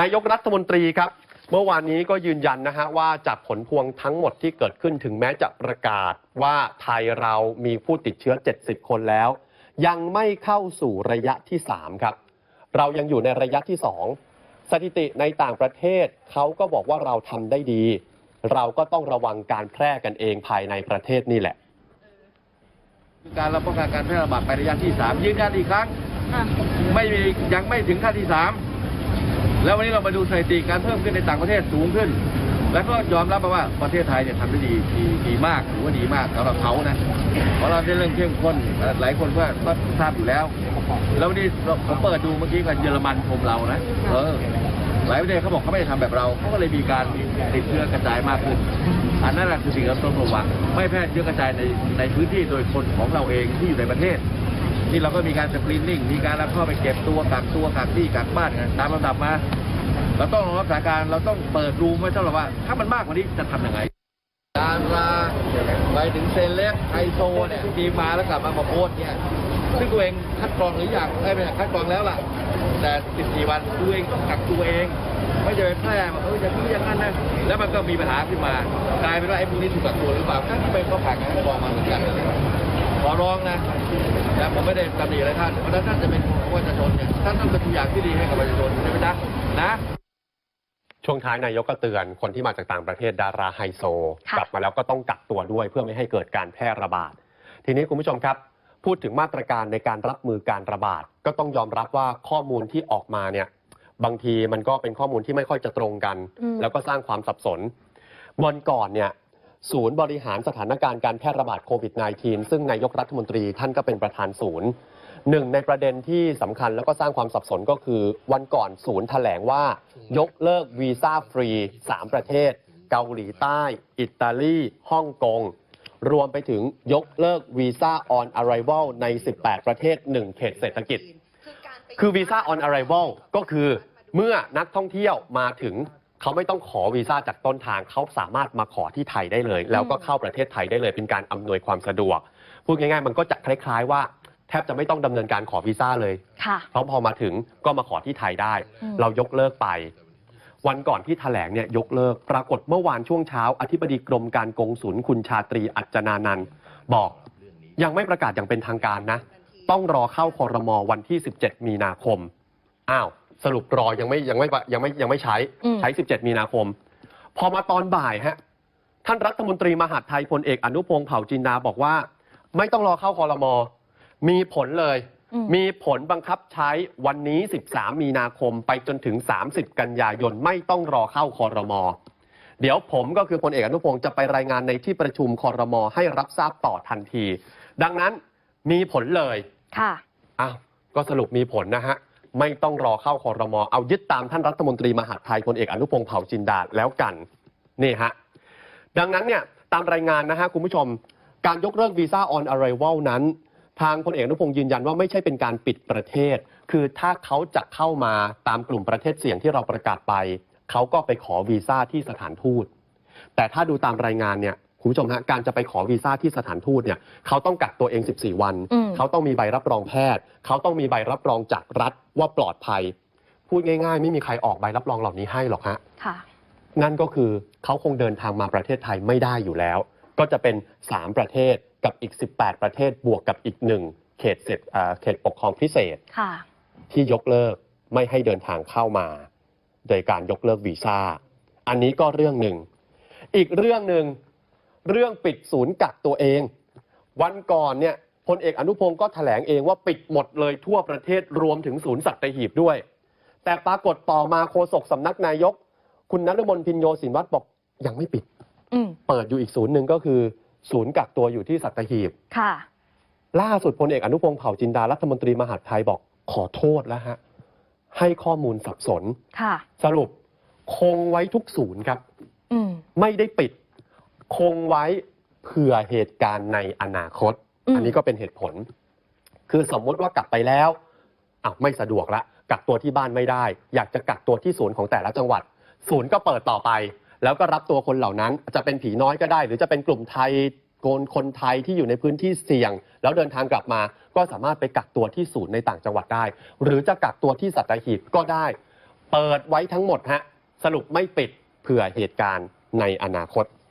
นายกรัฐมนตรีครับ เมื่อวานนี้ก็ยืนยันนะฮะว่าจากผลพวงทั้งหมดที่เกิดขึ้นถึงแม้จะประกาศว่าไทยเรามีผู้ติดเชื้อ 70 คนแล้ว ยังไม่เข้าสู่ระยะที่ 3 ครับ เรายังอยู่ในระยะที่ 2 สถิติในต่างประเทศเขาก็บอกว่าเราทำได้ดี เราก็ต้องระวังการแพร่กันเองภายในประเทศนี่แหละการเราป้องกันการแพร่ระบาดไประยะที่ 3 ยืนยันอีกครั้ง ไม่มียังไม่ถึงขั้นที่ 3 แล้ววันนี้เรามาดูสถิติการเพิ่มขึ้นในต่างประเทศสูงขึ้น แล้วก็ยอมรับมาว่าประเทศไทยเนี่ยทำได้ดีดีดีมากถือว่าดีมากสำหรับเขานะเพราะเราได้เรื่องเข้มข้นหลายคนก็ก็ทราบอยู่แล้ว แล้ววันนี้เราผมเปิดดูเมื่อกี้กันเยอรมันชมเรานะเออหลายประเทศเขาบอกเขาไม่ได้ทำแบบเราเขาก็เลยมีการติดเชื้อกระจายมากขึ้น อันนั้นแหละคือสิ่งที่เราต้องระวังไม่แพร่เชื้อกระจายในในพื้นที่โดยคนของเราเองที่อยู่ในประเทศ นี่เราก็มีการสกรีนนิ่งมีการรับเข้าไปเก็บตัวกักตัวกักที่กักบ้านกันตามลำดับมา เราต้องรองรับสถานการณ์เราต้องเปิดรูมไว้สำหรับว่า ถ้ามันมากกว่านี้จะทำยังไงการลาไปถึงเซเล็กไฮโซเนี่ยมีมาแล้วกลับมามาโพสเนี่ยซึ่งตัวเองคัดกรองหรือยังได้ไหมคัดกรองแล้วล่ะ แต่ 14 วันตัวเองต้องกักตัวเอง ไม่จะไปแพร่มาเอออย่างนี้อย่างนั้นนะแล้วมันก็มีปัญหาขึ้นมากลายเป็นว่าไอ้พวกนี้ถูกกักตัวหรือเปล่าท่านเป็นก็ผ่านการคัดกรองมาเหมือนกัน ขอร้องนะแต่ผมไม่ได้ตำหนิอะไรท่านเพราะฉะนั้นท่านจะเป็นประชาชนเนี่ยท่านต้องเป็นตัวอย่างที่ดีให้กับประชาชนใช่ไหมจ๊ะนะช่วงท้ายนายกก็เตือนคนที่มาจากต่างประเทศดาราไฮโซค่ะกลับมาแล้วก็ต้องกักตัวด้วยเพื่อไม่ให้เกิดการแพร่ระบาด ทีนี้คุณผู้ชมครับ พูดถึงมาตรการในการรับมือการระบาด ก็ต้องยอมรับว่าข้อมูลที่ออกมาเนี่ยบางทีมันก็เป็นข้อมูลที่ไม่ค่อยจะตรงกันอืมแล้วก็สร้างความสับสนวันก่อนเนี่ย ศูนย์บริหารสถานการณ์การแพร่ระบาดโควิด -19 ซึ่งนายกรัฐมนตรีท่านก็เป็นประธานศูนย์หนึ่งในประเด็นที่สำคัญแล้วก็สร้างความสับสนก็คือ วันก่อนศูนย์แถลงว่า ยกเลิกวีซ่าฟรี 3 ประเทศ เกาหลีใต้ อิตาลีฮ่องกง รวมไปถึงยกเลิกวีซ่า on arrival ใน 18 ประเทศ 1 เขตเศรษฐกิจ คือวีซ่า on arrival ก็คือเมื่อนักท่องเที่ยวมาถึง เขาไม่ต้องขอวีซ่าจากต้นทาง เขาสามารถมาขอที่ไทยได้เลย แล้วก็เข้าประเทศไทยได้เลยเป็นการอำนวยความสะดวก พูดง่ายๆ มันก็จะคล้ายๆว่าแทบจะไม่ต้องดำเนินการขอวีซ่าเลย ค่ะ เพราะพอมาถึงก็มาขอที่ไทยได้ อืม เรายกเลิกไป วันก่อนที่แถลงเนี่ยยกเลิก ปรากฏเมื่อวานช่วงเช้า อธิบดีกรมการกงสุลคุณชาตรีอัจจนานันท์บอกยังไม่ประกาศอย่างเป็นทางการนะ ต้องรอเข้าคอรมอวันที่ 17 มีนาคม อ้าว สรุปรอยังไม่ยังไม่ยังไม่ยังไม่ใช้อืม ใช้ 17 มีนาคม พอมาตอนบ่ายฮะท่านรัฐมนตรีมหาดไทยพลเอกอนุพงศ์เผ่าจินดาบอกว่า ไม่ต้องรอเข้าคอรมอมีผลเลย อืม มีผลบังคับใช้วันนี้ 13 มีนาคมไปจนถึง 30 กันยายน ไม่ต้องรอเข้าคอรมอ เดี๋ยวผมก็คือพลเอกอนุพงศ์จะไปรายงานในที่ประชุมคอรมอให้รับทราบต่อทันที ดังนั้นมีผลเลย ค่ะ อ้าว ก็สรุปมีผลนะฮะ ไม่ต้องรอเข้าคอรมอเอายึดตามท่านรัฐมนตรีมหาดไทยพลเอกอนุพงศ์เผ่าจินดาแล้วกันนี่ฮะดังนั้นเนี่ยตามรายงานนะฮะคุณผู้ชม การยกเลิกวีซ่า on arrival นั้น ทางพลเอกอนุพงศ์ยืนยันว่าไม่ใช่เป็นการปิดประเทศ คือถ้าเขาจะเข้ามาตามกลุ่มประเทศเสี่ยงที่เราประกาศไป เขาก็ไปขอวีซ่าที่สถานทูตแต่ถ้าดูตามรายงานเนี่ย คุณผู้ชมฮะการจะไปขอวีซ่าที่สถานทูตเนี่ยเขาต้องกักตัวเอง 14 วัน อืม เขาต้องมีใบรับรองแพทย์ เขาต้องมีใบรับรองจากรัฐว่าปลอดภัย พูดง่าย ๆ ไม่มีใครออกใบรับรองเหล่านี้ให้หรอกฮะ ค่ะ นั่นก็คือเขาคงเดินทางมาประเทศไทยไม่ได้อยู่แล้ว ก็จะเป็น 3 ประเทศกับอีก 18 ประเทศบวกกับอีกหนึ่งเขตเสร็จเอ่อเขตปกครองพิเศษค่ะ ที่ยกเลิกไม่ให้เดินทางเข้ามา โดยการยกเลิกวีซ่า อันนี้ก็เรื่องหนึ่ง อีกเรื่องหนึ่ง เรื่องปิดศูนย์กักตัวเอง วันก่อนเนี่ยพลเอกอนุพงศ์ก็แถลงเองว่าปิดหมดเลยทั่วประเทศรวมถึงศูนย์สัตหีบด้วย แต่ปรากฏต่อมาโฆษกสำนักนายก คุณนฤมลพินโยสินวัตรบอกยังไม่ปิดอืมเปิดอยู่อีกศูนย์หนึ่งก็คือ ศูนย์กักตัวอยู่ที่สัตหีบค่ะ ล่าสุดพลเอกอนุพงศ์เผ่าจินดารัฐมนตรีมหาดไทยบอกขอโทษแล้วฮะให้ข้อมูลสับสนค่ะสรุปคงไว้ทุกศูนย์ครับอืมไม่ได้ปิด คงไว้เผื่อเหตุการณ์ในอนาคตอืมอันนี้ก็เป็นเหตุผล คือสมมุติว่ากลับไปแล้วอ้าวไม่สะดวกละกักตัวที่บ้านไม่ได้ อยากจะกักตัวที่ศูนย์ของแต่ละจังหวัด ศูนย์ก็เปิดต่อไป แล้วก็รับตัวคนเหล่านั้น จะเป็นผีน้อยก็ได้ หรือจะเป็นกลุ่มไทยโกนคนไทยที่อยู่ในพื้นที่เสี่ยง แล้วเดินทางกลับมา ก็สามารถไปกักตัวที่ศูนย์ในต่างจังหวัดได้ หรือจะกักตัวที่สัตหีบก็ได้ เปิดไว้ทั้งหมดฮะสรุปไม่ปิดเผื่อเหตุการณ์ในอนาคต